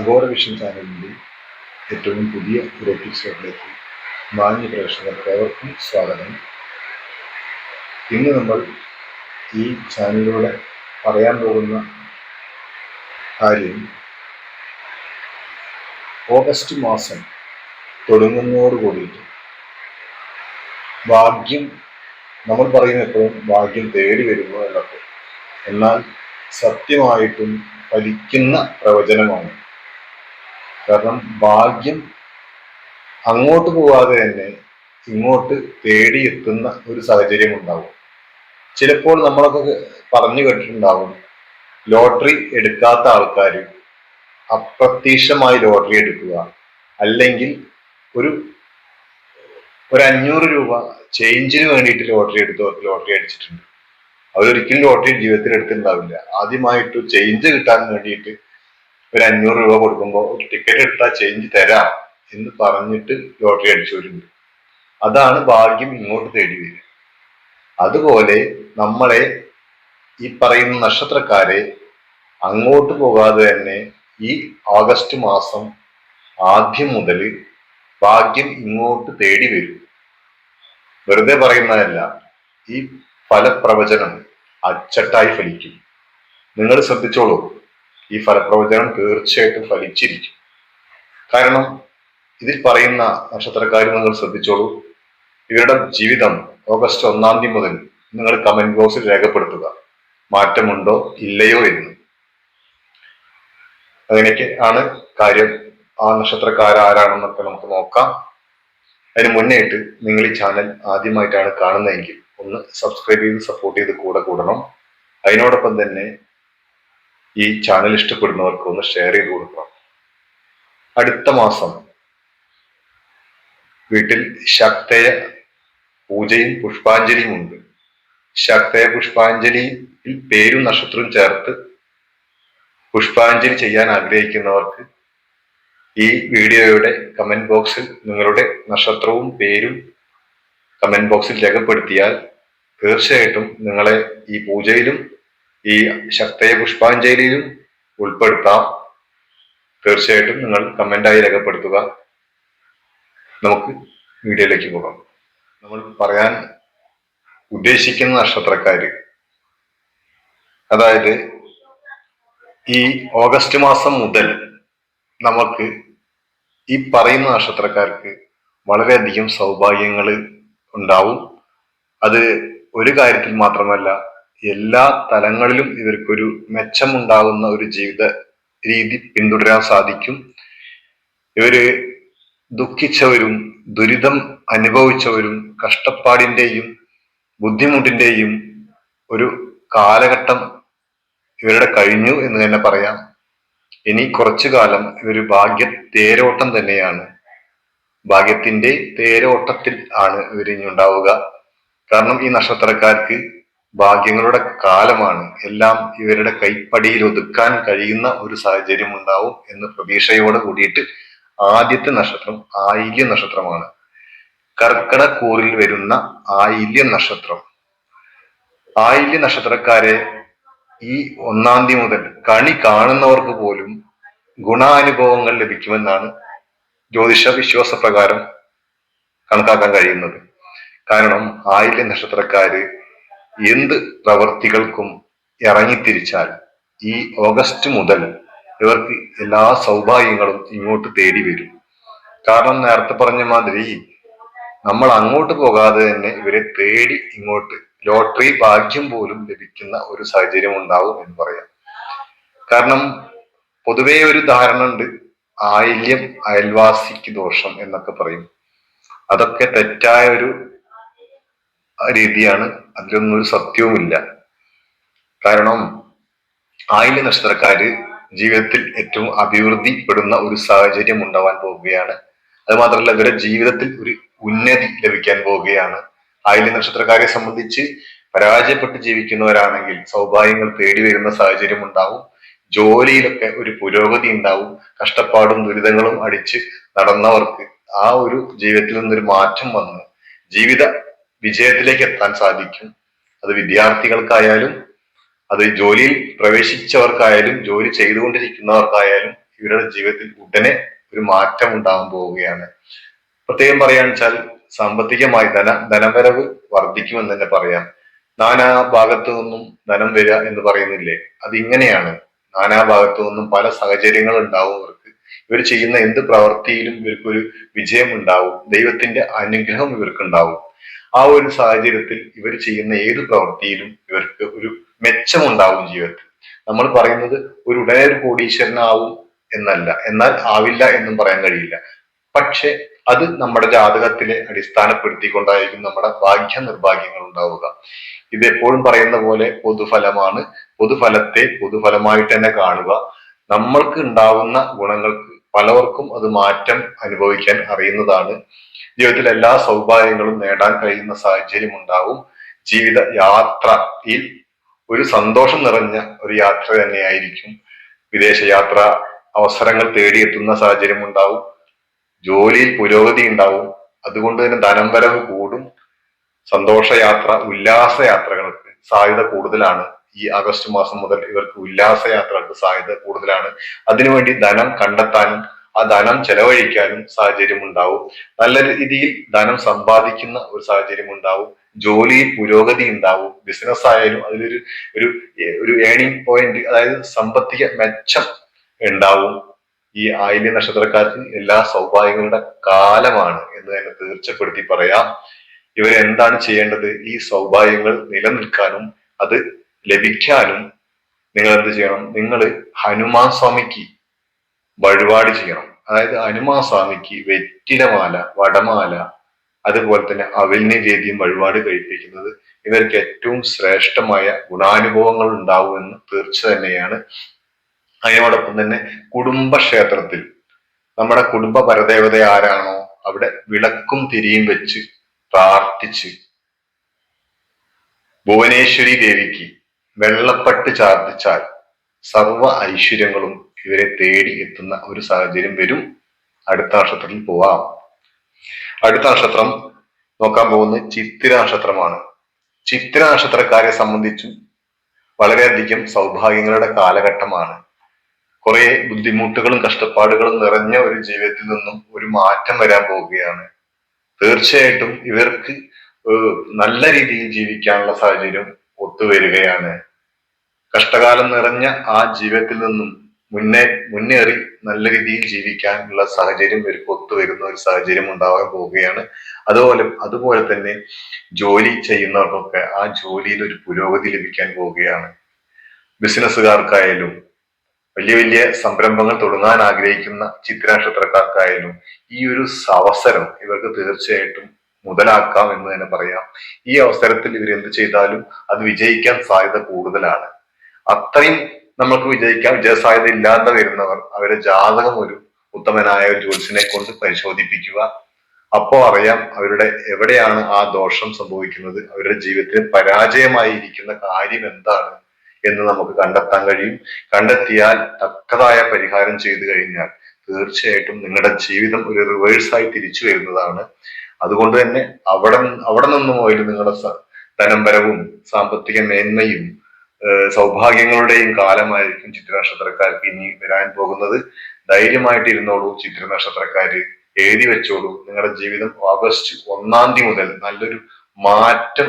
Agora vision ചാനലിന്റെ ഏറ്റവും പുതിയ ഒരു എപ്പിസോഡിലേക്ക് മാന്യ പ്രേക്ഷകർക്ക് ഏവർക്കും സ്വാഗതം. ഇന്ന് നമ്മൾ ഈ ചാനലിലൂടെ പറയാൻ പോകുന്ന കാര്യം ഓഗസ്റ്റ് മാസം തുടങ്ങുന്നതോട് കൂടിയിട്ട് ഭാഗ്യം നമ്മൾ പറയുന്ന എപ്പോഴും ഭാഗ്യം തേടി വരുന്നു എന്നൊക്കെ. എന്നാൽ സത്യമായിട്ടും ഫലിക്കുന്ന പ്രവചനമാണ് കാരണം ഭാഗ്യം അങ്ങോട്ട് പോവാതെ തന്നെ ഇങ്ങോട്ട് തേടിയെത്തുന്ന ഒരു സാഹചര്യം ഉണ്ടാവും. ചിലപ്പോൾ നമ്മളൊക്കെ പറഞ്ഞു കേട്ടിട്ടുണ്ടാവും ലോട്ടറി എടുക്കാത്ത ആൾക്കാർ അപ്രത്യക്ഷമായി ലോട്ടറി എടുക്കുക. അല്ലെങ്കിൽ ഒരു ഒരു അഞ്ഞൂറ് രൂപ ചേഞ്ചിന് വേണ്ടിയിട്ട് ലോട്ടറി എടുത്തവർക്ക് ലോട്ടറി അടിച്ചിട്ടുണ്ട്. അവരൊരിക്കലും ലോട്ടറി ജീവിതത്തിൽ എടുത്തിട്ടുണ്ടാവില്ല. ആദ്യമായിട്ട് ചേഞ്ച് കിട്ടാൻ വേണ്ടിയിട്ട് ഒരു അഞ്ഞൂറ് രൂപ കൊടുക്കുമ്പോൾ ഒരു ടിക്കറ്റ് എടുത്താൽ ചേഞ്ച് തരാം എന്ന് പറഞ്ഞിട്ട് ലോട്ടറി അടിച്ചവരുണ്ട്. അതാണ് ഭാഗ്യം ഇങ്ങോട്ട് തേടി വരിക. അതുപോലെ നമ്മളെ ഈ പറയുന്ന നക്ഷത്രക്കാരെ അങ്ങോട്ട് പോകാതെ തന്നെ ഈ ഓഗസ്റ്റ് മാസം ആദ്യം മുതൽ ഭാഗ്യം ഇങ്ങോട്ട് തേടി വരും. വെറുതെ പറയുന്നതല്ല ഈ ഫലപ്രവചനം അച്ചട്ടായി ഫലിക്കും. നിങ്ങൾ ശ്രദ്ധിച്ചോളൂ ഈ ഫലപ്രവചനം തീർച്ചയായിട്ടും ഫലിച്ചിരിക്കും. കാരണം ഇതിൽ പറയുന്ന നക്ഷത്രക്കാർ നിങ്ങൾ ശ്രദ്ധിച്ചോളൂ. ഇവരുടെ ജീവിതം ഓഗസ്റ്റ് ഒന്നാം തീയതി മുതൽ നിങ്ങൾ കമന്റ് ബോക്സിൽ രേഖപ്പെടുത്തുക. മാറ്റമുണ്ടോ? ഇല്ലയോ എന്ന്. അങ്ങനെയൊക്കെ ആണ് കാര്യം. ആ നക്ഷത്രക്കാർ ആരാണെന്നൊക്കെ നമുക്ക് നോക്കാം. അതിന് മുന്നേയിട്ട് നിങ്ങൾ ഈ ചാനൽ ആദ്യമായിട്ടാണ് കാണുന്നതെങ്കിൽ ഒന്ന് സബ്സ്ക്രൈബ് ചെയ്ത് സപ്പോർട്ട് ചെയ്ത് കൂടെ കൂടണം. അതിനോടൊപ്പം തന്നെ ഈ ചാനൽ ഇഷ്ടപ്പെടുന്നവർക്ക് ഒന്ന് ഷെയർ ചെയ്ത് കൊടുക്കണം. അടുത്ത മാസം വീട്ടിൽ ശക്തയ പൂജയും പുഷ്പാഞ്ജലിയും ഉണ്ട്. ശക്തയ പുഷ്പാഞ്ജലിയിൽ പേരും നക്ഷത്രവും ചേർത്ത് പുഷ്പാഞ്ജലി ചെയ്യാൻ ആഗ്രഹിക്കുന്നവർക്ക് ഈ വീഡിയോയുടെ കമന്റ് ബോക്സിൽ നിങ്ങളുടെ നക്ഷത്രവും പേരും കമന്റ് ബോക്സിൽ രേഖപ്പെടുത്തിയാൽ തീർച്ചയായിട്ടും നിങ്ങളെ ഈ പൂജയിലും ഈ ശക്തയ പുഷ്പാഞ്ജലിയിലും ഉൾപ്പെടുത്താം. തീർച്ചയായിട്ടും നിങ്ങൾ കമന്റായി രേഖപ്പെടുത്തുക. നമുക്ക് വീഡിയോയിലേക്ക് പോകാം. നമ്മൾ പറയാൻ ഉദ്ദേശിക്കുന്ന നക്ഷത്രക്കാർ അതായത് ഈ ഓഗസ്റ്റ് മാസം മുതൽ നമുക്ക് ഈ പറയുന്ന നക്ഷത്രക്കാർക്ക് വളരെയധികം സൗഭാഗ്യങ്ങൾ ഉണ്ടാവും. അത് ഒരു കാര്യത്തിൽ മാത്രമല്ല എല്ലാ തലങ്ങളിലും ഇവർക്കൊരു മെച്ചമുണ്ടാകുന്ന ഒരു ജീവിത രീതി പിന്തുടരാൻ സാധിക്കും. ഇവർ ദുഃഖിച്ചവരും ദുരിതം അനുഭവിച്ചവരും കഷ്ടപ്പാടിന്റെയും ബുദ്ധിമുട്ടിന്റെയും ഒരു കാലഘട്ടം ഇവരുടെ കഴിഞ്ഞു എന്ന് തന്നെ പറയാം. ഇനി കുറച്ചു കാലം ഇവർ ഭാഗ്യ തേരോട്ടം തന്നെയാണ്. ഭാഗ്യത്തിന്റെ തേരോട്ടത്തിൽ ആണ് ഇവർ ഇനി ഉണ്ടാവുക. കാരണം ഈ നക്ഷത്രക്കാർക്ക് ഭാഗ്യങ്ങളുടെ കാലമാണ്. എല്ലാം ഇവരുടെ കൈപ്പടിയിൽ ഒതുക്കാൻ കഴിയുന്ന ഒരു സാഹചര്യം ഉണ്ടാവും എന്ന് പ്രതീക്ഷയോടെ കൂടിയിട്ട് ആദ്യത്തെ നക്ഷത്രം ആയില്യ നക്ഷത്രമാണ്. കർക്കടക്കൂറിൽ വരുന്ന ആയില്യ നക്ഷത്രം. ആയില്യ നക്ഷത്രക്കാരെ ഈ ഒന്നാം തീയതി മുതൽ കണി കാണുന്നവർക്ക് പോലും ഗുണാനുഭവങ്ങൾ ലഭിക്കുമെന്നാണ് ജ്യോതിഷ വിശ്വാസ പ്രകാരം കണക്കാക്കാൻ കഴിയുന്നത്. കാരണം ആയില്യ നക്ഷത്രക്കാര് എന്ത് പ്രവർത്തികൾക്കും ഇറങ്ങിത്തിരിച്ചാൽ ഈ ഓഗസ്റ്റ് മുതൽ ഇവർക്ക് എല്ലാ സൗഭാഗ്യങ്ങളും ഇങ്ങോട്ട് തേടി വരും. കാരണം നേരത്തെ പറഞ്ഞ മാതിരി നമ്മൾ അങ്ങോട്ട് പോകാതെ തന്നെ ഇവരെ തേടി ഇങ്ങോട്ട് ലോട്ടറി ഭാഗ്യം പോലും ലഭിക്കുന്ന ഒരു സാഹചര്യം ഉണ്ടാവും എന്ന് പറയാം. കാരണം പൊതുവേ ഒരു ധാരണ ഉണ്ട് ആയില്യം അയൽവാസിക്ക് ദോഷം എന്നൊക്കെ പറയും. അതൊക്കെ തെറ്റായ ഒരു രീതിയാണ് അതിലൊന്നും ഒരു സത്യവുമില്ല. കാരണം ആയില്യ നക്ഷത്രക്കാര് ജീവിതത്തിൽ ഏറ്റവും അഭിവൃദ്ധിപ്പെടുന്ന ഒരു സാഹചര്യം ഉണ്ടാവാൻ പോവുകയാണ്. അത് മാത്രമല്ല ഇവരുടെ ജീവിതത്തിൽ ഒരു ഉന്നതി ലഭിക്കാൻ പോവുകയാണ്. ആയില്യ നക്ഷത്രക്കാരെ സംബന്ധിച്ച് പരാജയപ്പെട്ട് ജീവിക്കുന്നവരാണെങ്കിൽ സൗഭാഗ്യങ്ങൾ തേടി വരുന്ന സാഹചര്യം ഉണ്ടാവും. ജോലിയിലൊക്കെ ഒരു പുരോഗതി ഉണ്ടാവും. കഷ്ടപ്പാടും ദുരിതങ്ങളും അടിച്ച് നടന്നവർക്ക് ആ ഒരു ജീവിതത്തിൽ നിന്നൊരു മാറ്റം വന്ന് ജീവിത വിജയത്തിലേക്ക് എത്താൻ സാധിക്കും. അത് വിദ്യാർത്ഥികൾക്കായാലും അത് ജോലിയിൽ പ്രവേശിച്ചവർക്കായാലും ജോലി ചെയ്തുകൊണ്ടിരിക്കുന്നവർക്കായാലും ഇവരുടെ ജീവിതത്തിൽ ഉടനെ ഒരു മാറ്റം ഉണ്ടാകാൻ പോവുകയാണ്. പ്രത്യേകം പറയാന്ന് വെച്ചാൽ സാമ്പത്തികമായി ധന ധനവരവ് വർദ്ധിക്കുമെന്ന് തന്നെ പറയാം. നാനാ ഭാഗത്തു നിന്നും ധനം വരിക എന്ന് പറയുന്നില്ലേ? അതിങ്ങനെയാണ്. നാനാ ഭാഗത്തു നിന്നും പല സാഹചര്യങ്ങൾ ഉണ്ടാവും ഇവർക്ക് ഇവർ ചെയ്യുന്ന എന്ത് പ്രവൃത്തിയിലും ഇവർക്കൊരു വിജയം ഉണ്ടാവും. ദൈവത്തിന്റെ അനുഗ്രഹം ഇവർക്ക് ഉണ്ടാവും ആ ഒരു സാഹചര്യത്തിൽ ഇവർ ചെയ്യുന്ന ഏത് പ്രവൃത്തിയിലും ഇവർക്ക് ഒരു മെച്ചമുണ്ടാവും ജീവിതത്തിൽ. നമ്മൾ പറയുന്നത് ഒരു ഉടനെ ഒരു കോടീശ്വരനാവും എന്നല്ല. എന്നാൽ ആവില്ല എന്നും പറയാൻ കഴിയില്ല. പക്ഷെ അത് നമ്മുടെ ജാതകത്തിലെ അടിസ്ഥാനപ്പെടുത്തിക്കൊണ്ടായിരിക്കും നമ്മുടെ ഭാഗ്യ നിർഭാഗ്യങ്ങൾ ഉണ്ടാവുക. ഇത് എപ്പോഴും പറയുന്ന പോലെ പൊതുഫലമാണ്. പൊതുഫലത്തെ പൊതുഫലമായിട്ട് തന്നെ കാണുക. നമ്മൾക്ക് ഉണ്ടാവുന്ന ഗുണങ്ങൾക്ക് പലവർക്കും അത് മാറ്റം അനുഭവിക്കാൻ അറിയുന്നതാണ്. ജീവിതത്തിൽ എല്ലാ സൗഭാഗ്യങ്ങളും നേടാൻ കഴിയുന്ന സാഹചര്യം ഉണ്ടാവും ജീവിത യാത്രയിൽ ഒരു സന്തോഷം നിറഞ്ഞ ഒരു യാത്ര തന്നെയായിരിക്കും. വിദേശ യാത്ര അവസരങ്ങൾ തേടിയെത്തുന്ന സാഹചര്യം ഉണ്ടാവും ജോലിയിൽ പുരോഗതി ഉണ്ടാവും. അതുകൊണ്ട് തന്നെ ധനം വരവ് കൂടും. സന്തോഷയാത്ര ഉല്ലാസ യാത്രകൾക്ക് സാധ്യത കൂടുതലാണ്. ഈ ആഗസ്റ്റ് മാസം മുതൽ ഇവർക്ക് ഉല്ലാസ യാത്രകൾക്ക് സാധ്യത കൂടുതലാണ്. അതിനുവേണ്ടി ധനം കണ്ടെത്താനും ആ ധനം ചെലവഴിക്കാനും സാഹചര്യം ഉണ്ടാവും നല്ല രീതിയിൽ ധനം സമ്പാദിക്കുന്ന ഒരു സാഹചര്യം ഉണ്ടാവും ജോലി പുരോഗതി ഉണ്ടാവും. ബിസിനസ് ആയാലും അതിലൊരു ഒരു ഒരു ഏണിംഗ് പോയിന്റ് അതായത് സാമ്പത്തിക മെച്ചം ഉണ്ടാവും. ഈ ആയില്യ നക്ഷത്രക്കാർക്ക് എല്ലാ സൗഭാഗ്യങ്ങളുടെ കാലമാണ് എന്ന് തന്നെ തീർച്ചപ്പെടുത്തി പറയാം. ഇവരെന്താണ് ചെയ്യേണ്ടത്? ഈ സൗഭാഗ്യങ്ങൾ നിലനിൽക്കാനും അത് ലഭിക്കാനും നിങ്ങൾ എന്ത് ചെയ്യണം? നിങ്ങൾ ഹനുമാൻ സ്വാമിക്ക് വഴിപാട് ചെയ്യണം. അതായത് ഹനുമാസ്വാമിക്ക് വെറ്റിലമാല വടമാല അതുപോലെ തന്നെ അവലിനെ രീതിയും വഴിപാട് കഴിപ്പിക്കുന്നത് ഇവർക്ക് ഏറ്റവും ശ്രേഷ്ഠമായ ഗുണാനുഭവങ്ങൾ ഉണ്ടാവുമെന്ന് തീർച്ച തന്നെയാണ്. അതിനോടൊപ്പം തന്നെ കുടുംബക്ഷേത്രത്തിൽ നമ്മുടെ കുടുംബ പരദേവത ആരാണോ അവിടെ വിളക്കും തിരിയും വെച്ച് പ്രാർത്ഥിച്ച് ഭുവനേശ്വരി ദേവിക്ക് വെള്ളപ്പട്ട് ചാർത്തിച്ചാൽ സർവ ഐശ്വര്യങ്ങളും ഇവരെ തേടി എത്തുന്ന ഒരു സാഹചര്യം വരും. അടുത്ത നക്ഷത്രത്തിൽ പോവാം. അടുത്ത നക്ഷത്രം നോക്കാൻ പോകുന്നത് ചിത്തിര നക്ഷത്രമാണ്. ചിത്തിര നക്ഷത്രക്കാരെ സംബന്ധിച്ചും വളരെയധികം സൗഭാഗ്യങ്ങളുടെ കാലഘട്ടമാണ്. കുറെ ബുദ്ധിമുട്ടുകളും കഷ്ടപ്പാടുകളും നിറഞ്ഞ ഒരു ജീവിതത്തിൽ നിന്നും ഒരു മാറ്റം വരാൻ പോവുകയാണ്. തീർച്ചയായിട്ടും ഇവർക്ക് നല്ല രീതിയിൽ ജീവിക്കാനുള്ള സാഹചര്യം ഒത്തുവരികയാണ്. കഷ്ടകാലം നിറഞ്ഞ ആ ജീവിതത്തിൽ നിന്നും മുന്നേ മുന്നേറി നല്ല രീതിയിൽ ജീവിക്കാനുള്ള സാഹചര്യം ഇവർക്ക് ഒത്തുവരുന്ന ഒരു സാഹചര്യം ഉണ്ടാവാൻ പോവുകയാണ്. അതുപോലെ അതുപോലെ തന്നെ ജോലി ചെയ്യുന്നവർക്കൊക്കെ ആ ജോലിയിൽ ഒരു പുരോഗതി ലഭിക്കാൻ പോവുകയാണ്. ബിസിനസ്സുകാർക്കായാലും വലിയ വലിയ സംരംഭങ്ങൾ തുടങ്ങാൻ ആഗ്രഹിക്കുന്ന ചിത്രനക്ഷത്രക്കാർക്കായാലും ഈ ഒരു അവസരം ഇവർക്ക് തീർച്ചയായിട്ടും മുതലാക്കാം എന്ന് തന്നെ പറയാം. ഈ അവസരത്തിൽ ഇവർ എന്ത് ചെയ്താലും അത് വിജയിക്കാൻ സാധ്യത കൂടുതലാണ്. അത്രയും നമുക്ക് വിജയിക്കാൻ വിജയസാധ്യത ഇല്ലാതെ വരുന്നവർ അവരെ ജാതകം ഒരു ഉത്തമനായ ഒരു ജ്യോത്സ്യനെ കൊണ്ട് പരിശോധിപ്പിക്കുക. അപ്പോ അറിയാം അവരുടെ എവിടെയാണ് ആ ദോഷം സംഭവിക്കുന്നത്. അവരുടെ ജീവിതത്തിൽ പരാജയമായി ഇരിക്കുന്ന കാര്യം എന്താണ് എന്ന് നമുക്ക് കണ്ടെത്താൻ കഴിയും. കണ്ടെത്തിയാൽ തക്കതായ പരിഹാരം ചെയ്തു കഴിഞ്ഞാൽ തീർച്ചയായിട്ടും നിങ്ങളുടെ ജീവിതം ഒരു റിവേഴ്സായി തിരിച്ചു വരുന്നതാണ്. അതുകൊണ്ട് തന്നെ അവിടെ അവിടെ നിന്നും പോയാലും നിങ്ങളുടെ ധനംബരവും സാമ്പത്തിക മേന്മയും സൗഭാഗ്യങ്ങളുടെയും കാലമായിരിക്കും ചിത്രനക്ഷത്രക്കാർക്ക് ഇനി വരാൻ പോകുന്നത്. ധൈര്യമായിട്ട് ഇരുന്നോളൂ ചിത്ര നക്ഷത്രക്കാർ എഴുതി വെച്ചോളൂ. നിങ്ങളുടെ ജീവിതം ഓഗസ്റ്റ് ഒന്നാം തീയതി മുതൽ നല്ലൊരു മാറ്റം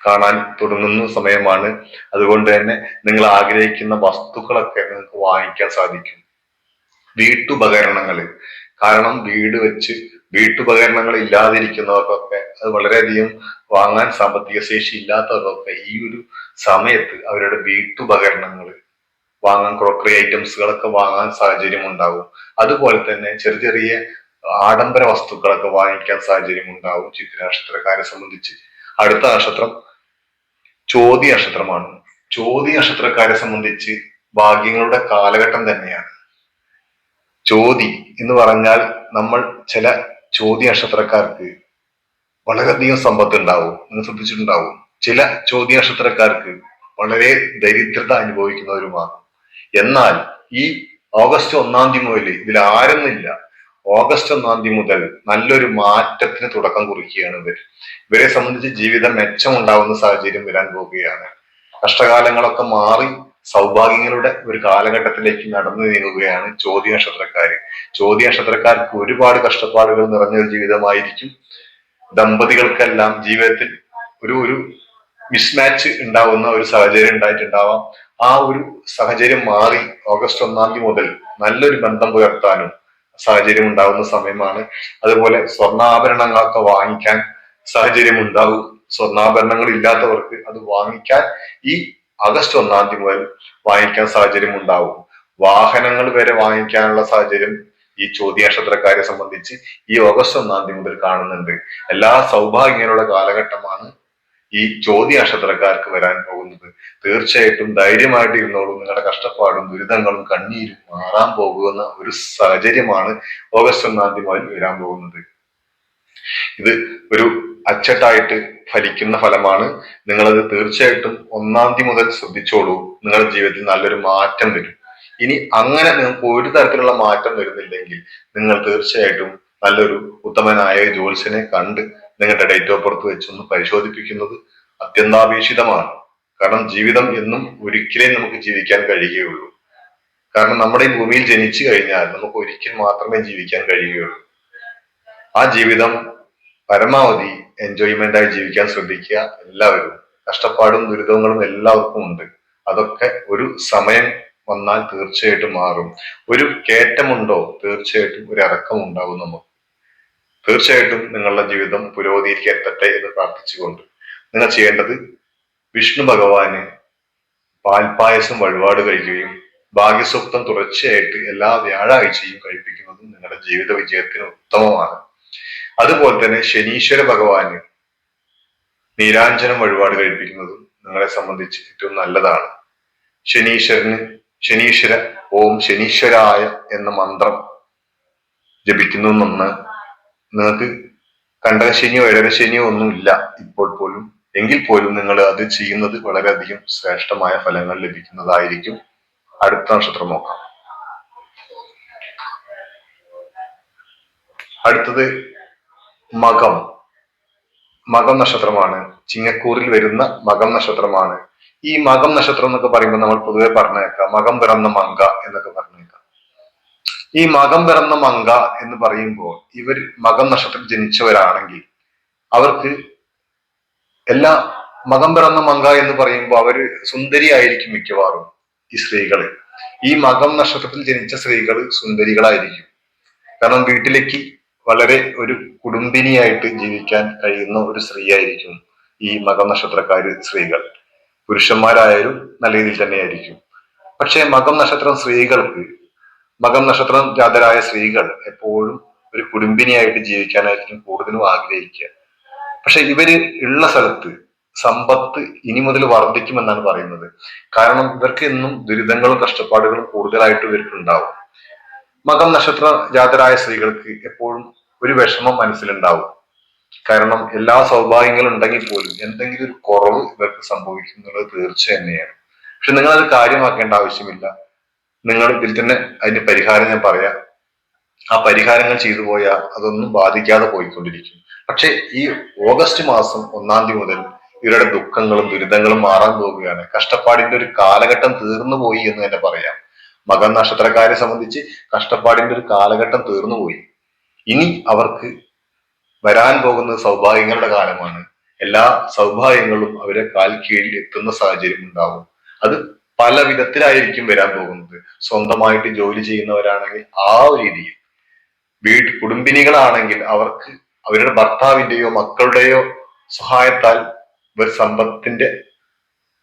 കാണാൻ തുടങ്ങുന്ന സമയമാണ്. അതുകൊണ്ട് തന്നെ നിങ്ങൾ ആഗ്രഹിക്കുന്ന വസ്തുക്കളൊക്കെ നിങ്ങൾക്ക് വാങ്ങിക്കാൻ സാധിക്കും. വീട്ടുപകരണങ്ങൾ കാരണം വീട് വെച്ച് വീട്ടുപകരണങ്ങൾ ഇല്ലാതിരിക്കുന്നവർക്കൊക്കെ അത് വളരെയധികം വാങ്ങാൻ സാമ്പത്തിക ശേഷി ഇല്ലാത്തവർക്കൊക്കെ ഈ ഒരു സമയത്ത് അവരുടെ വീട്ടുപകരണങ്ങൾ വാങ്ങാൻ ക്രോക്കറി ഐറ്റംസുകളൊക്കെ വാങ്ങാൻ സാഹചര്യം ഉണ്ടാവും അതുപോലെ തന്നെ ചെറിയ ചെറിയ ആഡംബര വസ്തുക്കളൊക്കെ വാങ്ങിക്കാൻ സാഹചര്യം ഉണ്ടാവും ചിത്ര നക്ഷത്രക്കാരെ സംബന്ധിച്ച്. അടുത്ത നക്ഷത്രം ചോതി നക്ഷത്രമാണ്. ചോതി നക്ഷത്രക്കാരെ സംബന്ധിച്ച് ഭാഗ്യങ്ങളുടെ കാലഘട്ടം തന്നെയാണ്. ചോതി എന്ന് പറഞ്ഞാൽ നമ്മൾ ചില ചോദ്യ നക്ഷത്രക്കാർക്ക് വളരെയധികം സമ്പത്ത് ഉണ്ടാവും നിങ്ങൾ ശ്രദ്ധിച്ചിട്ടുണ്ടാവും. ചില ചോദ്യ നക്ഷത്രക്കാർക്ക് വളരെ ദരിദ്രത അനുഭവിക്കുന്നവരുമാണ് എന്നാൽ ഈ ഓഗസ്റ്റ് ഒന്നാം തീയതി മുതൽ ഇതിൽ ആരെന്നില്ല ഓഗസ്റ്റ് ഒന്നാം തീയതി മുതൽ നല്ലൊരു മാറ്റത്തിന് തുടക്കം കുറിക്കുകയാണ് ഇവർ ഇവരെ സംബന്ധിച്ച് ജീവിതം മെച്ചമുണ്ടാവുന്ന സാഹചര്യം വരാൻ പോവുകയാണ് കഷ്ടകാലങ്ങളൊക്കെ മാറി സൗഭാഗ്യങ്ങളുടെ ഒരു കാലഘട്ടത്തിലേക്ക് നടന്നു നീങ്ങുകയാണ് ചോദ്യ നക്ഷത്രക്കാർ ചോദ്യ നക്ഷത്രക്കാർക്ക് ഒരുപാട് കഷ്ടപ്പാടുകൾ നിറഞ്ഞൊരു ജീവിതമായിരിക്കും. ദമ്പതികൾക്കെല്ലാം ജീവിതത്തിൽ ഒരു ഒരു മിസ്മാച്ച് ഉണ്ടാവുന്ന ഒരു സാഹചര്യം ഉണ്ടായിട്ടുണ്ടാവാം. ആ ഒരു സാഹചര്യം മാറി ഓഗസ്റ്റ് ഒന്നാം തീയതി മുതൽ നല്ലൊരു ബന്ധം പുലർത്താനും സാഹചര്യം ഉണ്ടാവുന്ന സമയമാണ്. അതുപോലെ സ്വർണാഭരണങ്ങളൊക്കെ വാങ്ങിക്കാൻ സാഹചര്യം ഉണ്ടാവും. സ്വർണാഭരണങ്ങൾ ഇല്ലാത്തവർക്ക് അത് വാങ്ങിക്കാൻ ഈ ആഗസ്റ്റ് ഒന്നാം തീയതി മുതൽ വാങ്ങിക്കാൻ സാഹചര്യം ഉണ്ടാവും. വാഹനങ്ങൾ വരെ വാങ്ങിക്കാനുള്ള സാഹചര്യം ഈ ചോദ്യ നക്ഷത്രക്കാരെ സംബന്ധിച്ച് ഈ ഓഗസ്റ്റ് ഒന്നാം തീയതി മുതൽ കാണുന്നുണ്ട്. എല്ലാ സൗഭാഗ്യങ്ങളുടെ കാലഘട്ടമാണ് ഈ ചോദ്യ നക്ഷത്രക്കാർക്ക് വരാൻ പോകുന്നത്. തീർച്ചയായിട്ടും ധൈര്യമായിട്ട് ഇരുന്നോളൂ നിങ്ങളുടെ കഷ്ടപ്പാടും ദുരിതങ്ങളും കണ്ണീരും മാറാൻ പോകുന്ന ഒരു സാഹചര്യമാണ് ഓഗസ്റ്റ് ഒന്നാം തീയതി മുതൽ വരാൻ പോകുന്നത്. ഇത് ഒരു അച്ചട്ടായിട്ട് ഫലിക്കുന്ന ഫലമാണ്. നിങ്ങളത് തീർച്ചയായിട്ടും ഒന്നാം തീയതി മുതൽ ശ്രദ്ധിച്ചോളൂ. നിങ്ങളുടെ ജീവിതത്തിൽ നല്ലൊരു മാറ്റം വരും. ഇനി അങ്ങനെ നിങ്ങൾക്ക് ഒരു തരത്തിലുള്ള മാറ്റം വരുന്നില്ലെങ്കിൽ നിങ്ങൾ തീർച്ചയായിട്ടും നല്ലൊരു ഉത്തമനായ ജ്യോത്സ്യനെ കണ്ട് നിങ്ങളുടെ ഡേറ്റ് ഓഫ് ബർത്ത് വെച്ചൊന്ന് പരിശോധിപ്പിക്കുന്നത് അത്യന്താപേക്ഷിതമാണ്. കാരണം ജീവിതം എന്നും ഒരിക്കലേ നമുക്ക് ജീവിക്കാൻ കഴിയുകയുള്ളൂ. കാരണം നമ്മുടെ ഈ ഭൂമിയിൽ ജനിച്ചു കഴിഞ്ഞാൽ നമുക്ക് ഒരിക്കൽ മാത്രമേ ജീവിക്കാൻ കഴിയുകയുള്ളൂ. ആ ജീവിതം പരമാവധി എൻജോയ്മെന്റ് ആയി ജീവിക്കാൻ ശ്രദ്ധിക്കുക എല്ലാവരും. കഷ്ടപ്പാടും ദുരിതങ്ങളും എല്ലാവർക്കും ഉണ്ട്. അതൊക്കെ ഒരു സമയം വന്നാൽ തീർച്ചയായിട്ടും മാറും. ഒരു കയറ്റമുണ്ടോ? തീർച്ചയായിട്ടും ഒരു ഇറക്കം ഉണ്ടാവും നമുക്ക്. തീർച്ചയായിട്ടും നിങ്ങളുടെ ജീവിതം പുരോഗതിയിലേക്ക് എത്തട്ടെ എന്ന് പ്രാർത്ഥിച്ചുകൊണ്ട് നിങ്ങൾ ചെയ്യേണ്ടത് വിഷ്ണു ഭഗവാന് പാൽപായസം വഴിപാട് കഴിക്കുകയും ഭാഗ്യസ്വപ്നം തുടർച്ചയായിട്ട് എല്ലാ വ്യാഴാഴ്ചയും കഴിപ്പിക്കുന്നതും നിങ്ങളുടെ ജീവിത വിജയത്തിന് ഉത്തമമാണ്. അതുപോലെ തന്നെ ശനീശ്വര ഭഗവാന് നീരാഞ്ജനം വഴിപാട് കഴിപ്പിക്കുന്നതും നിങ്ങളെ സംബന്ധിച്ച് ഏറ്റവും നല്ലതാണ്. ശനീശ്വരന് ശനീശ്വര ഓം ശനീശ്വരായ എന്ന മന്ത്രം ജപിക്കുന്നു എന്ന് നിങ്ങൾക്ക് കണ്ടകശനിയോ ഇടകശനിയോ ഒന്നുമില്ല ഇപ്പോൾ പോലും. എങ്കിൽ പോലും നിങ്ങൾ അത് ചെയ്യുന്നത് വളരെയധികം ശ്രേഷ്ഠമായ ഫലങ്ങൾ ലഭിക്കുന്നതായിരിക്കും. അടുത്ത നക്ഷത്രം നോക്കാം. അടുത്തത് മകം. മകം നക്ഷത്രമാണ്. ചിങ്ങക്കൂറിൽ വരുന്ന മകം നക്ഷത്രമാണ്. ഈ മകം നക്ഷത്രം എന്നൊക്കെ പറയുമ്പോൾ നമ്മൾ പൊതുവെ പറഞ്ഞേക്കാം. മകം പിറന്ന മങ്ക എന്നൊക്കെ പറഞ്ഞേക്കാം. ഈ മകം പിറന്ന മങ്ക എന്ന് പറയുമ്പോൾ ഇവർ മകം നക്ഷത്രം ജനിച്ചവരാണെങ്കിൽ അവർക്ക് എല്ലാ മകം പിറന്ന മങ്ക എന്ന് പറയുമ്പോൾ അവർ സുന്ദരിയായിരിക്കും മിക്കവാറും ഈ സ്ത്രീകൾ. ഈ മകം നക്ഷത്രത്തിൽ ജനിച്ച സ്ത്രീകൾ സുന്ദരികളായിരിക്കും. കാരണം വീട്ടിലേക്ക് വളരെ ഒരു കുടുംബിനിയായിട്ട് ജീവിക്കാൻ കഴിയുന്ന ഒരു സ്ത്രീ ആയിരിക്കും ഈ മകം നക്ഷത്രക്കാര് സ്ത്രീകൾ. പുരുഷന്മാരായാലും നല്ല രീതിയിൽ തന്നെയായിരിക്കും. പക്ഷെ മകം നക്ഷത്രം സ്ത്രീകൾക്ക് മകം നക്ഷത്രം ജാതരായ സ്ത്രീകൾ എപ്പോഴും ഒരു കുടുംബിനിയായിട്ട് ജീവിക്കാനായിരിക്കും കൂടുതലും ആഗ്രഹിക്കുക. പക്ഷെ ഇവർ ഉള്ള സ്ഥലത്ത് സമ്പത്ത് ഇനി മുതൽ വർദ്ധിക്കുമെന്നാണ് പറയുന്നത്. കാരണം ഇവർക്ക് എന്നും ദുരിതങ്ങളും കഷ്ടപ്പാടുകളും കൂടുതലായിട്ട് ഇവർക്ക് ഉണ്ടാവും മകം നക്ഷത്ര ജാതരായ സ്ത്രീകൾക്ക് എപ്പോഴും ഒരു വിഷമം മനസ്സിലുണ്ടാവും. കാരണം എല്ലാ സൗഭാഗ്യങ്ങളും ഉണ്ടെങ്കിൽ പോലും എന്തെങ്കിലും ഒരു കുറവ് ഇവർക്ക് സംഭവിക്കും തീർച്ച തന്നെയാണ് പക്ഷെ നിങ്ങൾ അത് കാര്യമാക്കേണ്ട ആവശ്യമില്ല. നിങ്ങൾ ഇതിൽ തന്നെ അതിന്റെ പരിഹാരം ഞാൻ പറയാം. ആ പരിഹാരങ്ങൾ ചെയ്തു പോയാൽ അതൊന്നും ബാധിക്കാതെ പോയിക്കൊണ്ടിരിക്കും. പക്ഷെ ഈ ഓഗസ്റ്റ് മാസം ഒന്നാം തീയതി മുതൽ ഇവരുടെ ദുഃഖങ്ങളും ദുരിതങ്ങളും മാറാൻ പോവുകയാണ് കഷ്ടപ്പാടിന്റെ ഒരു കാലഘട്ടം തീർന്നു പോയി എന്ന് തന്നെ പറയാം. മകൻ നക്ഷത്രക്കാരെ സംബന്ധിച്ച് കഷ്ടപ്പാടിന്റെ ഒരു കാലഘട്ടം തീർന്നു പോയി. ഇനി അവർക്ക് വരാൻ പോകുന്ന സൗഭാഗ്യങ്ങളുടെ കാലമാണ്. എല്ലാ സൗഭാഗ്യങ്ങളും അവരെ കാൽ കീഴിൽ എത്തുന്ന സാഹചര്യം ഉണ്ടാവും. അത് പല വിധത്തിലായിരിക്കും വരാൻ പോകുന്നത്. സ്വന്തമായിട്ട് ജോലി ചെയ്യുന്നവരാണെങ്കിൽ ആ രീതിയിൽ. വീട്ട് കുടുംബിനികളാണെങ്കിൽ അവർക്ക് അവരുടെ ഭർത്താവിന്റെയോ മക്കളുടെയോ സഹായത്താൽ ഇവർ സമ്പത്തിന്റെ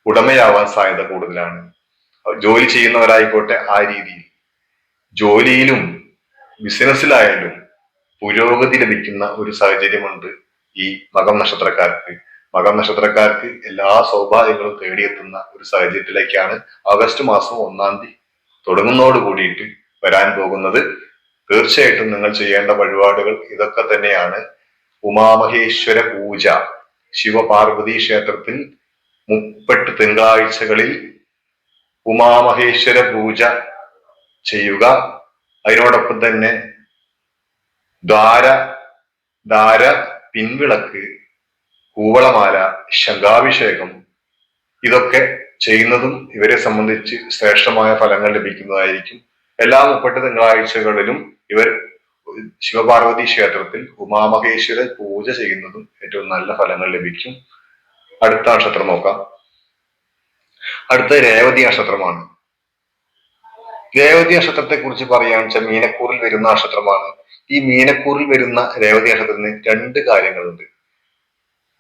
ഉടമയാവാൻ സാധ്യത കൂടുതലാണ്. ജോലി ചെയ്യുന്നവരായിക്കോട്ടെ ആ രീതിയിൽ. ജോലിയിലും ബിസിനസ്സിലായാലും പുരോഗതി ലഭിക്കുന്ന ഒരു സാഹചര്യമുണ്ട് ഈ മകം നക്ഷത്രക്കാർക്ക്. മകം നക്ഷത്രക്കാർക്ക് എല്ലാ സൗഭാഗ്യങ്ങളും തേടിയെത്തുന്ന ഒരു സാഹചര്യത്തിലേക്കാണ് ഓഗസ്റ്റ് മാസം ഒന്നാം തീയതി തുടങ്ങുന്നതോട് കൂടിയിട്ട് വരാൻ പോകുന്നത്. തീർച്ചയായിട്ടും നിങ്ങൾ ചെയ്യേണ്ട വഴിപാടുകൾ ഇതൊക്കെ തന്നെയാണ്. ഉമാമഹേശ്വര പൂജ ശിവപാർവതി ക്ഷേത്രത്തിൽ മുപ്പെട്ട് തിങ്കളാഴ്ചകളിൽ ഉമാമഹേശ്വര പൂജ ചെയ്യുക. അതിനോടൊപ്പം തന്നെ ദ്വാര ദ്വാര പിൻവിളക്ക് കൂവളമാല ശംഖാഭിഷേകം ഇതൊക്കെ ചെയ്യുന്നതും ഇവരെ സംബന്ധിച്ച് ശ്രേഷ്ഠമായ ഫലങ്ങൾ ലഭിക്കുന്നതായിരിക്കും. എല്ലാ മുപ്പട്ട് തിങ്കളാഴ്ചകളിലും ഇവർ ശിവപാർവതി ക്ഷേത്രത്തിൽ ഉമാമഹേശ്വര പൂജ ചെയ്യുന്നതും ഏറ്റവും നല്ല ഫലങ്ങൾ ലഭിക്കും. അടുത്ത നക്ഷത്രം നോക്കാം. അടുത്ത രേവതി നക്ഷത്രമാണ്. രേവതി നക്ഷത്രത്തെ കുറിച്ച് പറയുകയാണെന്ന് വെച്ചാൽ മീനക്കൂറിൽ വരുന്ന നക്ഷത്രമാണ്. ഈ മീനക്കൂറിൽ വരുന്ന രേവതി നക്ഷത്രത്തിന് രണ്ട് കാര്യങ്ങളുണ്ട്.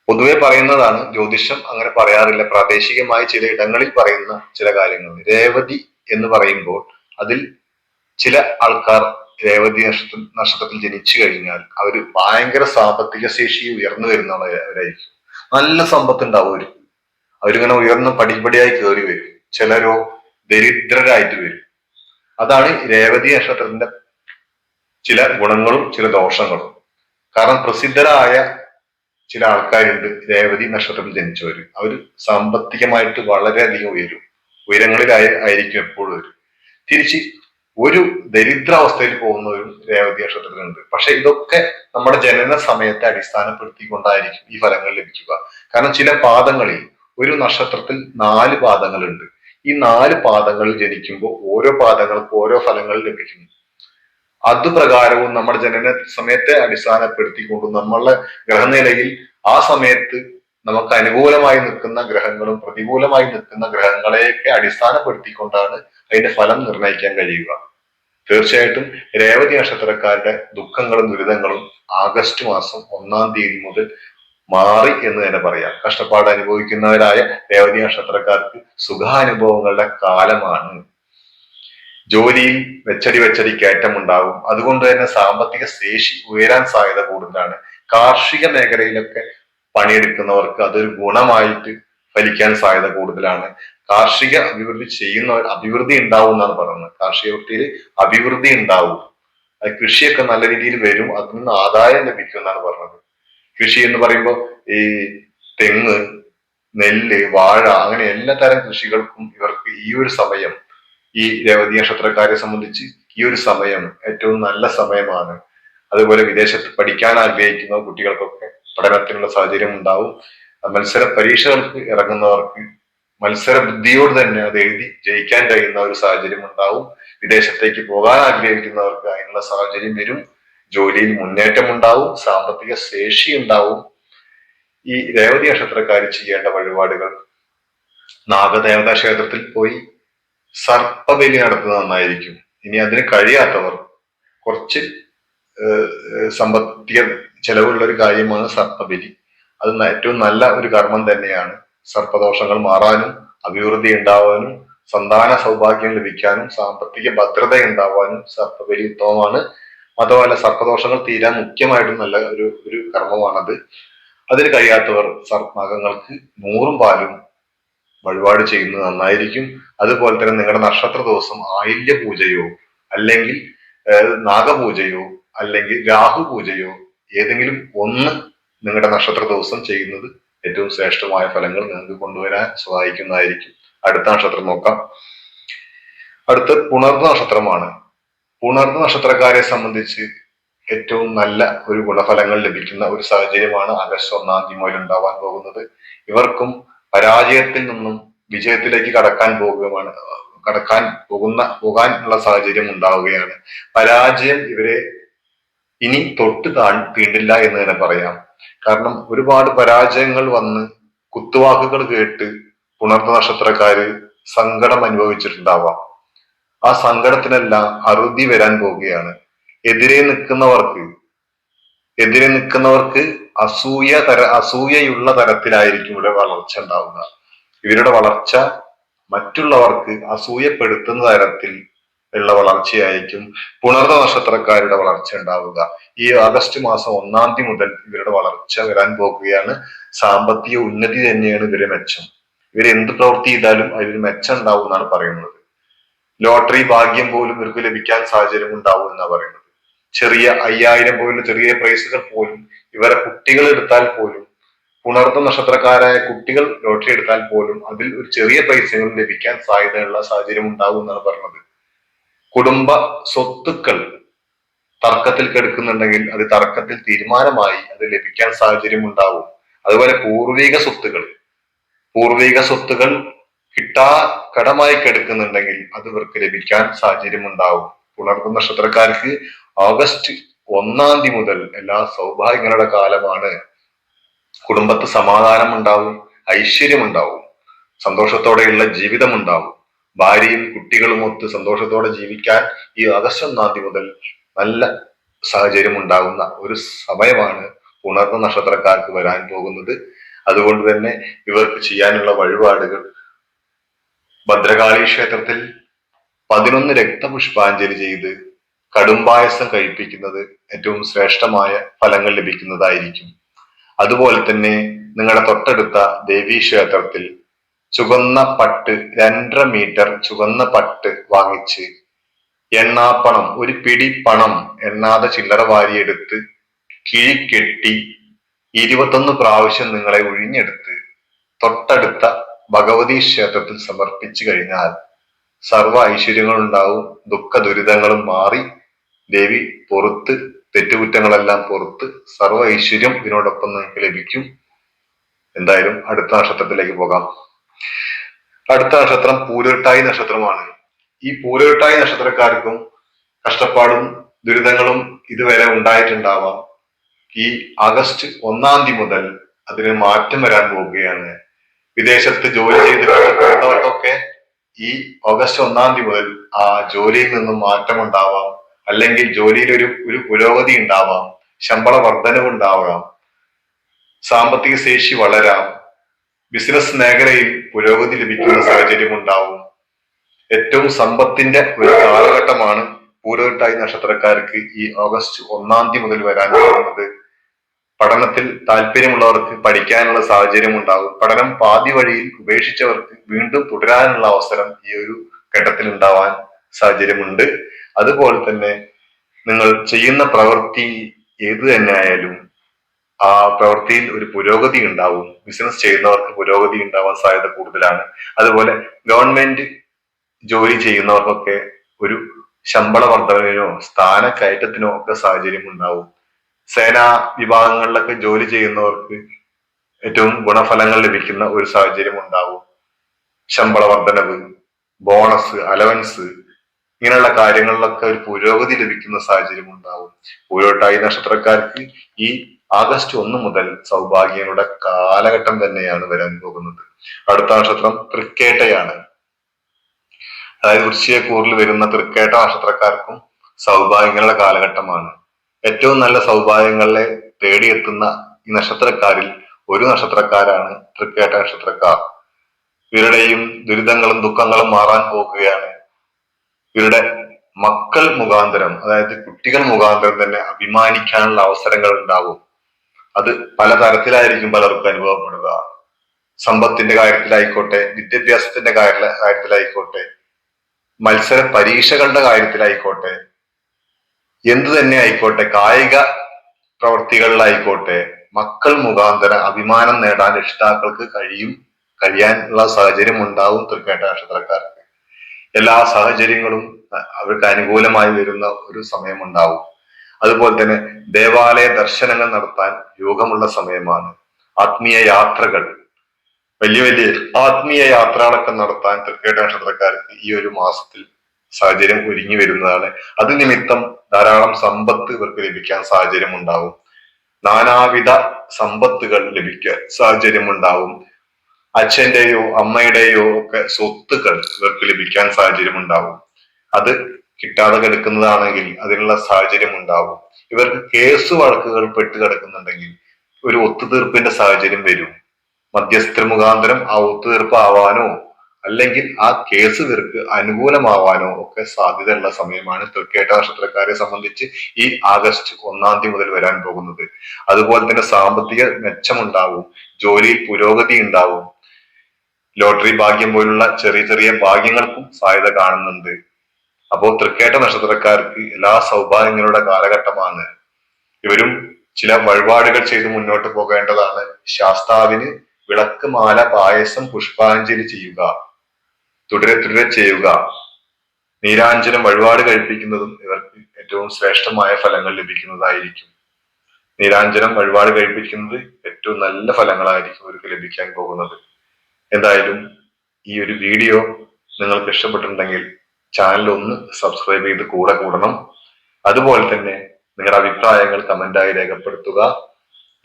പൊതുവെ പറയുന്നതാണ് ജ്യോതിഷം അങ്ങനെ പറയാറില്ല. പ്രാദേശികമായി ചില ഇടങ്ങളിൽ പറയുന്ന ചില കാര്യങ്ങൾ. രേവതി എന്ന് പറയുമ്പോൾ അതിൽ ചില ആൾക്കാർ രേവതി നക്ഷത്ര നക്ഷത്രത്തിൽ ജനിച്ചു കഴിഞ്ഞാൽ അവർ ഭയങ്കര സാമ്പത്തിക ശേഷി ഉയർന്നു വരുന്നവരായിരിക്കും നല്ല സമ്പത്ത് ഉണ്ടാവും അവർ അവരിങ്ങനെ ഉയർന്ന് പടിപടിയായി കയറി വരും. ചിലരോ ദരിദ്രരായിട്ട് വരും. അതാണ് രേവതി നക്ഷത്രത്തിന്റെ ചില ഗുണങ്ങളും ചില ദോഷങ്ങളും. കാരണം പ്രസിദ്ധരായ ചില ആൾക്കാരുണ്ട്. രേവതി നക്ഷത്രത്തിൽ ജനിച്ചവർ അവർ സാമ്പത്തികമായിട്ട് വളരെയധികം ഉയരും. ഉയരങ്ങളിലായി ആയിരിക്കും എപ്പോഴും വരും തിരിച്ച് ഒരു ദരിദ്രാവസ്ഥയിൽ പോകുന്നവരും രേവതി നക്ഷത്രത്തിലുണ്ട് പക്ഷെ ഇതൊക്കെ നമ്മുടെ ജനന സമയത്തെ അടിസ്ഥാനപ്പെടുത്തിക്കൊണ്ടായിരിക്കും ഈ ഫലങ്ങൾ ലഭിക്കുക. കാരണം ചില പാദങ്ങളിൽ ഒരു നക്ഷത്രത്തിൽ നാല് പാദങ്ങളുണ്ട്. ഈ നാല് പാദങ്ങളിൽ ജനിക്കുമ്പോൾ ഓരോ പാദങ്ങൾക്കും ഓരോ ഫലങ്ങൾ ലഭിക്കുന്നു. അതുപ്രകാരവും നമ്മുടെ ജനന സമയത്തെ അടിസ്ഥാനപ്പെടുത്തിക്കൊണ്ട് നമ്മളെ ഗ്രഹനിലയിൽ ആ സമയത്ത് നമുക്ക് അനുകൂലമായി നിൽക്കുന്ന ഗ്രഹങ്ങളും പ്രതികൂലമായി നിൽക്കുന്ന ഗ്രഹങ്ങളെയൊക്കെ അടിസ്ഥാനപ്പെടുത്തിക്കൊണ്ടാണ് അതിന്റെ ഫലം നിർണയിക്കാൻ കഴിയുക. തീർച്ചയായിട്ടും രേവതി നക്ഷത്രക്കാരുടെ ദുഃഖങ്ങളും ദുരിതങ്ങളും ആഗസ്റ്റ് മാസം ഒന്നാം തീയതി മുതൽ മാറി എന്ന് തന്നെ പറയാം. കഷ്ടപ്പാട് അനുഭവിക്കുന്നവരായ രേവതി നക്ഷത്രക്കാർക്ക് സുഖാനുഭവങ്ങളുടെ കാലമാണ്. ജോലിയിൽ വെച്ചടി വെച്ചടി കയറ്റമുണ്ടാകും അതുകൊണ്ട് തന്നെ സാമ്പത്തിക ശേഷി ഉയരാൻ സാധ്യത കൂടുതലാണ്. കാർഷിക മേഖലയിലൊക്കെ പണിയെടുക്കുന്നവർക്ക് അതൊരു ഗുണമായിട്ട് ഫലിക്കാൻ സാധ്യത കൂടുതലാണ്. കാർഷിക അഭിവൃദ്ധി ചെയ്യുന്നവർ അഭിവൃദ്ധി ഉണ്ടാവും എന്നാണ് പറയുന്നത്. കാർഷിക വൃത്തിയിൽ അഭിവൃദ്ധി ഉണ്ടാവും. അത് കൃഷിയൊക്കെ നല്ല രീതിയിൽ വരും അതിൽ നിന്ന് ആദായം ലഭിക്കും എന്നാണ് പറഞ്ഞത് കൃഷി എന്ന് പറയുമ്പോൾ ഈ തെങ്ങ് നെല്ല് വാഴ അങ്ങനെ എല്ലാ തരം കൃഷികൾക്കും ഇവർക്ക് ഈ ഒരു സമയം ഈ രേവതി നക്ഷത്രക്കാരെ സംബന്ധിച്ച് ഈ ഒരു സമയം ഏറ്റവും നല്ല സമയമാണ്. അതുപോലെ വിദേശത്ത് പഠിക്കാൻ ആഗ്രഹിക്കുന്ന കുട്ടികൾക്കൊക്കെ പഠനത്തിനുള്ള സാഹചര്യം ഉണ്ടാവും. മത്സര പരീക്ഷകൾക്ക് ഇറങ്ങുന്നവർക്ക് മത്സര ബുദ്ധിയോട് തന്നെ അത് എഴുതി ജയിക്കാൻ കഴിയുന്ന ഒരു സാഹചര്യം ഉണ്ടാവും. വിദേശത്തേക്ക് പോകാൻ ആഗ്രഹിക്കുന്നവർക്ക് അതിനുള്ള സാഹചര്യം വരും. ജോലിയിൽ മുന്നേറ്റം ഉണ്ടാവും. സാമ്പത്തിക ശേഷി ഉണ്ടാവും. ഈ രേവതി നക്ഷത്രക്കാർ ചെയ്യേണ്ട വഴിപാടുകൾ. നാഗദേവതാ ക്ഷേത്രത്തിൽ പോയി സർപ്പബലി നടത്തുന്നത് നന്നായിരിക്കും. ഇനി അതിന് കഴിയാത്തവർ കുറച്ച് സമ്പത്തിക ചെലവുള്ള ഒരു കാര്യമാണ് സർപ്പബലി. അത് ഏറ്റവും നല്ല ഒരു കർമ്മം തന്നെയാണ്. സർപ്പദോഷങ്ങൾ മാറാനും അഭിവൃദ്ധി ഉണ്ടാവാനും സന്താന സൗഭാഗ്യം ലഭിക്കാനും സാമ്പത്തിക ഭദ്രത ഉണ്ടാവാനും സർപ്പബലി ഉത്തമമാണ്. അതുപോലെ സർപ്പദോഷങ്ങൾ തീരാൻ മുഖ്യമായിട്ടും നല്ല ഒരു ഒരു കർമ്മമാണത്. അതിന് കഴിയാത്തവർ സർപ്പനാഗങ്ങൾക്ക് നൂറും പാലും വഴിപാട് ചെയ്യുന്നത് നന്നായിരിക്കും. അതുപോലെ തന്നെ നിങ്ങളുടെ നക്ഷത്ര ദിവസം ആയില്യ പൂജയോ അല്ലെങ്കിൽ നാഗപൂജയോ അല്ലെങ്കിൽ രാഹു പൂജയോ ഏതെങ്കിലും ഒന്ന് നിങ്ങളുടെ നക്ഷത്ര ദിവസം ചെയ്യുന്നത് ഏറ്റവും ശ്രേഷ്ഠമായ ഫലങ്ങൾ നിങ്ങൾക്ക് കൊണ്ടുവരാൻ സഹായിക്കുന്നതായിരിക്കും. അടുത്ത നക്ഷത്രം നോക്കാം. അടുത്ത പുണർന്ന നക്ഷത്രമാണ്. പുണർന്ന നക്ഷത്രക്കാരെ സംബന്ധിച്ച് ഏറ്റവും നല്ല ഒരു ഗുണഫലങ്ങൾ ലഭിക്കുന്ന ഒരു സാഹചര്യമാണ് ആഗസ്റ്റ് ഒന്നാം തീയതി മുതൽ ഉണ്ടാവാൻ പോകുന്നത്. ഇവർക്കും പരാജയത്തിൽ നിന്നും വിജയത്തിലേക്ക് കടക്കാൻ പോകുകയാണ് കടക്കാൻ പോകുന്ന പോകാൻ ഉള്ള സാഹചര്യം ഉണ്ടാവുകയാണ്. പരാജയം ഇവരെ ഇനി തൊട്ട് താ തീണ്ടില്ല എന്ന് തന്നെ പറയാം. കാരണം ഒരുപാട് പരാജയങ്ങൾ വന്ന് കുത്തുവാക്കുകൾ കേട്ട് പുണർന്ന നക്ഷത്രക്കാര് സങ്കടം അനുഭവിച്ചിട്ടുണ്ടാവാം. ആ സങ്കടത്തിനെല്ലാം അറുതി വരാൻ പോവുകയാണ് എതിരെ നിൽക്കുന്നവർക്ക് എതിരെ നിൽക്കുന്നവർക്ക് അസൂയ തര അസൂയയുള്ള തരത്തിലായിരിക്കും ഇവിടെ വളർച്ച ഉണ്ടാവുക. ഇവരുടെ വളർച്ച മറ്റുള്ളവർക്ക് അസൂയപ്പെടുത്തുന്ന തരത്തിൽ ഉള്ള വളർച്ചയായിരിക്കും പുണർന്ന നക്ഷത്രക്കാരുടെ വളർച്ച ഉണ്ടാവുക. ഈ ആഗസ്റ്റ് മാസം ഒന്നാം തീയതി മുതൽ ഇവരുടെ വളർച്ച വരാൻ പോകുകയാണ്. സാമ്പത്തിക ഉന്നതി തന്നെയാണ് ഇവരെ മെച്ചം. ഇവർ എന്ത് പ്രവൃത്തി ചെയ്താലും അതിൽ മെച്ചം ഉണ്ടാവും എന്നാണ് പറയുന്നത്. ലോട്ടറി ഭാഗ്യം പോലും ഇവർക്ക് ലഭിക്കാൻ സാഹചര്യം ഉണ്ടാവും എന്നാണ് പറയുന്നത്. ചെറിയ അയ്യായിരം പോലുള്ള ചെറിയ പ്രൈസുകൾ പോലും ഇവരെ കുട്ടികൾ എടുത്താൽ പോലും പുണർന്ന നക്ഷത്രക്കാരായ കുട്ടികൾ ലോട്ടറി എടുത്താൽ പോലും അതിൽ ഒരു ചെറിയ പൈസകൾ ലഭിക്കാൻ സാധ്യതയുള്ള സാഹചര്യം ഉണ്ടാകും എന്നാണ് പറഞ്ഞത്. കുടുംബ സ്വത്തുക്കൾ തർക്കത്തിൽ കെടുക്കുന്നുണ്ടെങ്കിൽ അത് തർക്കത്തിൽ തീരുമാനമായി അത് ലഭിക്കാൻ സാഹചര്യം ഉണ്ടാവും. അതുപോലെ പൂർവിക സ്വത്തുകൾ പൂർവിക സ്വത്തുകൾ കിട്ടാ കടമായി കിടക്കുന്നുണ്ടെങ്കിൽ അത് ഇവർക്ക് ലഭിക്കാൻ സാഹചര്യം ഉണ്ടാവും. പുണർന്ന നക്ഷത്രക്കാർക്ക് ഓഗസ്റ്റ് ഒന്നാം തീയതി മുതൽ എല്ലാ സൗഭാഗ്യങ്ങളുടെ കാലമാണ്. കുടുംബത്ത് സമാധാനം ഉണ്ടാവും ഐശ്വര്യം ഉണ്ടാവും സന്തോഷത്തോടെയുള്ള ജീവിതം ഉണ്ടാവും ഭാര്യയും കുട്ടികളും ഒത്ത് സന്തോഷത്തോടെ ജീവിക്കാൻ ഈ ആഗസ്റ്റ് ഒന്നാം തീയതി മുതൽ നല്ല സാഹചര്യം ഉണ്ടാകുന്ന ഒരു സമയമാണ് ഉണർന്ന നക്ഷത്രക്കാർക്ക് വരാൻ പോകുന്നത്. അതുകൊണ്ട് തന്നെ ഇവർക്ക് ചെയ്യാനുള്ള വഴിപാടുകൾ. ഭദ്രകാളി ക്ഷേത്രത്തിൽ പതിനൊന്ന് രക്തപുഷ്പാഞ്ജലി ചെയ്ത് കടുംപായസം കഴിപ്പിക്കുന്നത് ഏറ്റവും ശ്രേഷ്ഠമായ ഫലങ്ങൾ ലഭിക്കുന്നതായിരിക്കും. അതുപോലെ തന്നെ നിങ്ങളുടെ തൊട്ടടുത്ത ദേവീ ക്ഷേത്രത്തിൽ ചുവന്ന പട്ട് രണ്ടര മീറ്റർ ചുവന്ന പട്ട് വാങ്ങിച്ച് എണ്ണാപ്പണം ഒരു പിടി പണം എണ്ണാതെ ചില്ലറ വാരിയെടുത്ത് കിഴിക്കെട്ടി ഇരുപത്തൊന്ന് പ്രാവശ്യം നിങ്ങളെ ഒഴിഞ്ഞെടുത്ത് തൊട്ടടുത്ത ഭഗവതി ക്ഷേത്രത്തിൽ സമർപ്പിച്ചു കഴിഞ്ഞാൽ സർവ ഐശ്വര്യങ്ങളുണ്ടാവും ദുഃഖ ദുരിതങ്ങളും മാറി ദേവി പുറത്ത് തെറ്റുകുറ്റങ്ങളെല്ലാം പുറത്ത് സർവ ഐശ്വര്യം ഇതിനോടൊപ്പം നിങ്ങൾക്ക് ലഭിക്കും. എന്തായാലും അടുത്ത നക്ഷത്രത്തിലേക്ക് പോകാം. അടുത്ത നക്ഷത്രം പൂരുട്ടായി നക്ഷത്രമാണ്. ഈ പൂരുട്ടായി നക്ഷത്രക്കാർക്കും കഷ്ടപ്പാടും ദുരിതങ്ങളും ഇതുവരെ ഉണ്ടായിട്ടുണ്ടാവാം. ഈ ആഗസ്റ്റ് ഒന്നാം തീയതി മുതൽ അതിന് മാറ്റം വരാൻ പോവുകയാണ്. വിദേശത്ത് ജോലി ചെയ്ത് കഷ്ടപ്പെടുന്നവർക്കൊക്കെ ഈ ഓഗസ്റ്റ് ഒന്നാം തീയതി മുതൽ ആ ജോലിയിൽ നിന്നും മാറ്റം ഉണ്ടാവാം അല്ലെങ്കിൽ ജോലിയിൽ ഒരു ഒരു പുരോഗതി ഉണ്ടാവാം ശമ്പള വർധനവ് ഉണ്ടാവാം സാമ്പത്തിക ശേഷി വളരാം ബിസിനസ് മേഖലയിൽ പുരോഗതി ലഭിക്കുന്ന സാഹചര്യം ഉണ്ടാവും. ഏറ്റവും സമ്പത്തിന്റെ ഒരു കാലഘട്ടമാണ് പൂരോട്ടായി നക്ഷത്രക്കാർക്ക് ഈ ഓഗസ്റ്റ് ഒന്നാം തീയതി മുതൽ വരാൻ പോകുന്നത്. പഠനത്തിൽ താല്പര്യമുള്ളവർക്ക് പഠിക്കാനുള്ള സാഹചര്യം ഉണ്ടാകും പഠനം പാതി വഴിയിൽ ഉപേക്ഷിച്ചവർക്ക് വീണ്ടും തുടരാനുള്ള അവസരം ഈ ഒരു ഘട്ടത്തിൽ ഉണ്ടാവാൻ സാഹചര്യമുണ്ട്. അതുപോലെ തന്നെ നിങ്ങൾ ചെയ്യുന്ന പ്രവൃത്തി ഏത് തന്നെ ആയാലും ആ പ്രവൃത്തിയിൽ ഒരു പുരോഗതി ഉണ്ടാവും. ബിസിനസ് ചെയ്യുന്നവർക്ക് പുരോഗതി ഉണ്ടാവാൻ സാധ്യത കൂടുതലാണ്. അതുപോലെ ഗവൺമെന്റ് ജോലി ചെയ്യുന്നവർക്കൊക്കെ ഒരു ശമ്പള വർധനവിനോ സ്ഥാന കയറ്റത്തിനോ ഒക്കെ സാഹചര്യം ഉണ്ടാവും. സേനാ വിഭാഗങ്ങളിലൊക്കെ ജോലി ചെയ്യുന്നവർക്ക് ഏറ്റവും ഗുണഫലങ്ങൾ ലഭിക്കുന്ന ഒരു സാഹചര്യം ഉണ്ടാവും. ശമ്പള വർധനവ് ബോണസ് അലവൻസ് ഇങ്ങനെയുള്ള കാര്യങ്ങളിലൊക്കെ ഒരു പുരോഗതി ലഭിക്കുന്ന സാഹചര്യം ഉണ്ടാവും. പൂരോട്ടായി നക്ഷത്രക്കാർക്ക് ഈ ആഗസ്റ്റ് ഒന്ന് മുതൽ സൗഭാഗ്യങ്ങളുടെ കാലഘട്ടം തന്നെയാണ് വരാൻ പോകുന്നത്. അടുത്ത നക്ഷത്രം തൃക്കേട്ടയാണ്. അതായത് വൃശ്ചികക്കൂറിൽ വരുന്ന തൃക്കേട്ട നക്ഷത്രക്കാർക്കും സൗഭാഗ്യങ്ങളുടെ കാലഘട്ടമാണ്. ഏറ്റവും നല്ല സൗഭാഗ്യങ്ങളെ തേടിയെത്തുന്ന ഈ നക്ഷത്രക്കാരിൽ ഒരു നക്ഷത്രക്കാരാണ് തൃക്കേട്ട നക്ഷത്രക്കാർ. ഇവരുടെയും ദുരിതങ്ങളും ദുഃഖങ്ങളും മാറാൻ പോകുകയാണ് ഇവരുടെ മക്കൾ മുഖാന്തരം അതായത് കുട്ടികൾ മുഖാന്തരം തന്നെ അഭിമാനിക്കാനുള്ള അവസരങ്ങൾ ഉണ്ടാവും. അത് പലതരത്തിലായിരിക്കും പലർക്കും അനുഭവപ്പെടുക. സമ്പത്തിന്റെ കാര്യത്തിലായിക്കോട്ടെ വിദ്യാഭ്യാസത്തിന്റെ കാര്യത്തിലായിക്കോട്ടെ മത്സര പരീക്ഷകളുടെ കാര്യത്തിലായിക്കോട്ടെ എന്തു തന്നെ ആയിക്കോട്ടെ കായിക പ്രവൃത്തികളിലായിക്കോട്ടെ മക്കൾ മുഖാന്തരം അഭിമാനം നേടാൻ രക്ഷിതാക്കൾക്ക് കഴിയും കഴിയാനുള്ള സാഹചര്യം ഉണ്ടാവും തൃക്കേട്ട നക്ഷത്രക്കാർക്ക്. എല്ലാ സാഹചര്യങ്ങളും അവർക്ക് അനുകൂലമായി വരുന്ന ഒരു സമയമുണ്ടാവും. അതുപോലെ തന്നെ ദേവാലയ ദർശനങ്ങൾ നടത്താൻ യോഗമുള്ള സമയമാണ്. ആത്മീയ യാത്രകൾ. വലിയ വലിയ ആത്മീയ യാത്രകളൊക്കെ നടത്താൻ തൃക്കേട്ട നക്ഷത്രക്കാർക്ക് ഈ ഒരു മാസത്തിൽ സാഹചര്യം ഒരുങ്ങി വരുന്നതാണ്. അത് നിമിത്തം ധാരാളം സമ്പത്ത് ഇവർക്ക് ലഭിക്കാൻ സാഹചര്യം ഉണ്ടാവും നാനാവിധ സമ്പത്തുകൾ ലഭിക്കാൻ സാഹചര്യം ഉണ്ടാവും അച്ഛന്റെയോ അമ്മയുടെയോ ഒക്കെ സ്വത്തുക്കൾ ഇവർക്ക് ലഭിക്കാൻ സാഹചര്യം ഉണ്ടാവും അത് കിട്ടാതെ കിടക്കുന്നതാണെങ്കിൽ അതിനുള്ള സാഹചര്യം ഉണ്ടാവും ഇവർക്ക് കേസ് വഴക്കുകൾ പെട്ട് കിടക്കുന്നുണ്ടെങ്കിൽ ഒരു ഒത്തുതീർപ്പിന്റെ സാഹചര്യം വരും. മധ്യസ്ഥ മുഖാന്തരം ആ ഒത്തുതീർപ്പ് ആവാനോ അല്ലെങ്കിൽ ആ കേസ് ഇവർക്ക് അനുകൂലമാവാനോ ഒക്കെ സാധ്യതയുള്ള സമയമാണ് തൃക്കേട്ട നക്ഷത്രക്കാരെ സംബന്ധിച്ച് ഈ ആഗസ്റ്റ് ഒന്നാം തീയതി മുതൽ വരാൻ പോകുന്നത്. അതുപോലെ തന്നെ സാമ്പത്തിക മെച്ചമുണ്ടാവും. ജോലിയിൽ പുരോഗതി ഉണ്ടാവും. ലോട്ടറി ഭാഗ്യം പോലുള്ള ചെറിയ ചെറിയ ഭാഗ്യങ്ങൾക്കും സാധ്യത കാണുന്നുണ്ട്. അപ്പോൾ തൃക്കേട്ട നക്ഷത്രക്കാർക്ക് എല്ലാ സൗഭാഗ്യങ്ങളുടെ കാലഘട്ടമാണ്. ഇവരും ചില വഴിപാടുകൾ ചെയ്ത് മുന്നോട്ട് പോകേണ്ടതാണ്. ശാസ്താവിന് വിളക്ക് മാല പായസം പുഷ്പാഞ്ജലി ചെയ്യുക. തുടരെ തുടരെ ചെയ്യുക. നീരാഞ്ജനം വഴിപാട് കഴിപ്പിക്കുന്നതും ഇവർക്ക് ഏറ്റവും ശ്രേഷ്ഠമായ ഫലങ്ങൾ ലഭിക്കുന്നതായിരിക്കും. നീരാഞ്ജനം വഴിപാട് കഴിപ്പിക്കുന്നത് ഏറ്റവും നല്ല ഫലങ്ങളായിരിക്കും ഇവർക്ക് ലഭിക്കാൻ പോകുന്നത്. എന്തായാലും ഈ ഒരു വീഡിയോ നിങ്ങൾക്ക് ഇഷ്ടപ്പെട്ടിട്ടുണ്ടെങ്കിൽ ചാനൽ ഒന്ന് സബ്സ്ക്രൈബ് ചെയ്ത് കൂടെ കൂടണം. അതുപോലെ തന്നെ നിങ്ങളുടെ അഭിപ്രായങ്ങൾ കമന്റായി രേഖപ്പെടുത്തുക.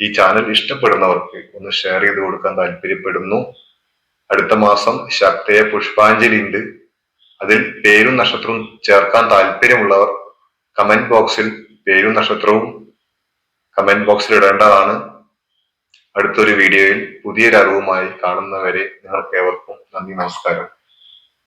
ഈ ചാനൽ ഇഷ്ടപ്പെടുന്നവർക്ക് ഒന്ന് ഷെയർ ചെയ്ത് കൊടുക്കാൻ താല്പര്യപ്പെടുന്നു. അടുത്ത മാസം ശക്തയ പുഷ്പാഞ്ജലി ഉണ്ട്. അതിൽ പേരും നക്ഷത്രവും ചേർക്കാൻ താല്പര്യമുള്ളവർ കമന്റ് ബോക്സിൽ പേരും നക്ഷത്രവും കമന്റ് ബോക്സിൽ ഇടേണ്ടതാണ്. അടുത്തൊരു വീഡിയോയിൽ പുതിയൊരു അറിവുമായി കാണുന്നവരെ നിങ്ങൾക്ക് ഏവർക്കും നന്ദി നമസ്കാരം.